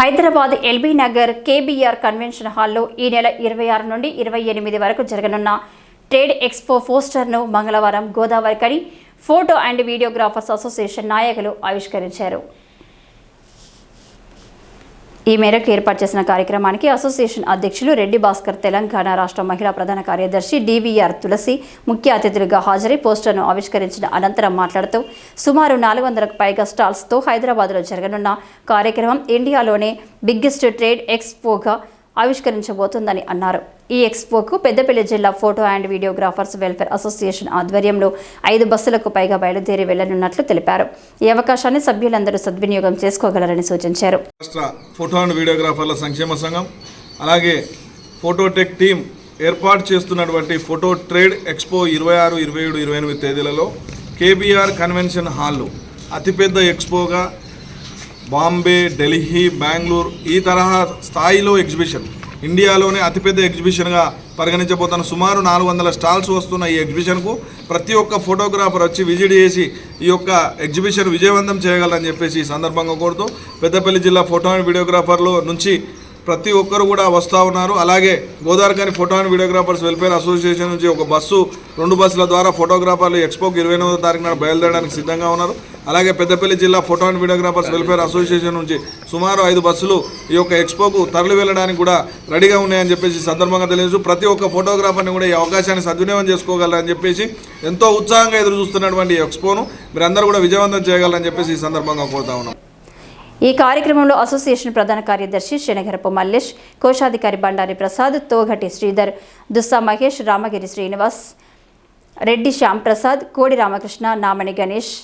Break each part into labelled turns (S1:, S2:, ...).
S1: Hyderabad LB Nagar KBR convention హాల్లో ఈ నెల ఇరవై ఆరు నుండి ఇరవై ఎనిమిది వరకు జరగనున్న ట్రేడ్ ఎక్స్పో పోస్టర్ను మంగళవారం గోదావరి కడి ఫోటో అండ్ వీడియోగ్రాఫర్స్ అసోసియేషన్ నాయకులు ఆవిష్కరించారు. ఈ మేరకు ఏర్పాటు చేసిన కార్యక్రమానికి అసోసియేషన్ అధ్యక్షులు రెడ్డి భాస్కర్ తెలంగాణ రాష్ట్ర మహిళా ప్రధాన కార్యదర్శి డివిఆర్ తులసి ముఖ్య అతిథులుగా హాజరై పోస్టర్ను ఆవిష్కరించిన అనంతరం మాట్లాడుతూ సుమారు నాలుగు వందలకు పైగా స్టాల్స్తో హైదరాబాద్లో జరగనున్న కార్యక్రమం ఇండియాలోనే బిగ్గెస్ట్ ట్రేడ్ ఎక్స్పోగా ఆవిష్కరించబోతుందని అన్నారు. ఈ ఎక్స్పోకు పెద్దపల్లి జిల్లా photo and videographers welfare association ఆధ్వర్యంలో ఐదు బస్సులకు పైగా బయలుదేరి వెళ్ళనున్నట్లు తెలిపారు. ఈ అవకాశాన్ని సభ్యులందరూ సద్వినియోగం చేసుకోగలరని సూచించారు.
S2: ఫోటో అండ్ వీడియోగ్రాఫర్ల సంక్షేమ సంఘం అలాగే ఫోటోటెక్ టీం ఏర్పాటు చేస్తున్నటువంటి ఫోటో ట్రేడ్ ఎక్స్పో ఇరవై ఆరు ఇరవై ఏడు ఇరవై ఎనిమిది తేదీలలో కేబీఆర్ కన్వెన్షన్ హాల్లో అతిపెద్ద ఎక్స్పోగా బాంబే ఢిల్లీ బెంగళూరు ఈ తరహా స్థాయిలో ఎగ్జిబిషన్. ఇండియాలోనే అతిపెద్ద ఎగ్జిబిషన్గా పరిగణించబోతున్న సుమారు నాలుగు వందల స్టాల్స్ వస్తున్న ఈ ఎగ్జిబిషన్కు ప్రతి ఒక్క ఫోటోగ్రాఫర్ వచ్చి విజిట్ చేసి ఈ యొక్క ఎగ్జిబిషన్ విజయవంతం చేయగలరని చెప్పేసి ఈ సందర్భంగా కోరుతూ పెద్దపల్లి జిల్లా ఫోటో అండ్ వీడియోగ్రాఫర్లు నుంచి ప్రతి ఒక్కరు కూడా వస్తూ ఉన్నారు. అలాగే Godavarikhani photo and videographers welfare association నుంచి ఒక బస్సు రెండు బస్సుల ద్వారా ఫోటోగ్రాఫర్లు ఎక్స్పోకి ఇరవై ఎనిమిదో తారీఖున బయలుదేరడానికి సిద్ధంగా ఉన్నారు. అలాగే పెద్దపల్లి జిల్లా photo and videographers welfare association నుంచి సుమారు ఐదు బస్సులు ఈ యొక్క ఎక్స్పోకు తరలి వెళ్ళడానికి కూడా రెడీగా ఉన్నాయని చెప్పేసి సందర్భంగా తెలియజేస్తూ ప్రతి ఒక్క ఫోటోగ్రాఫర్ని కూడా ఈ అవకాశాన్ని సద్వినియోగం చేసుకోగలరని చెప్పేసి ఎంతో ఉత్సాహంగా ఎదురు చూస్తున్నటువంటి ఎక్స్పోను మీరందరూ కూడా విజయవంతం చేయగలరని చెప్పేసి ఈ సందర్భంగా కోరుతా ఉన్నాం.
S1: ఈ కార్యక్రమంలో అసోసియేషన్ ప్రధాన కార్యదర్శి శనగరపు మల్లేష్ కోశాధికారి బండారి ప్రసాద్ తోగటి శ్రీధర్ దుస్సా మహేష్ రామగిరి శ్రీనివాస్ రెడ్డి శ్యామ్ ప్రసాద్ కోడి రామకృష్ణ నామణి గణేష్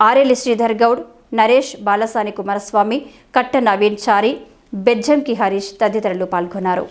S1: ఆరేలి శ్రీధర్ గౌడ్ నరేష్ బాలసాని కుమారస్వామి కట్ట నవీన్ చారి బెజ్జంకి హరీష్ తదితరులు పాల్గొన్నారు.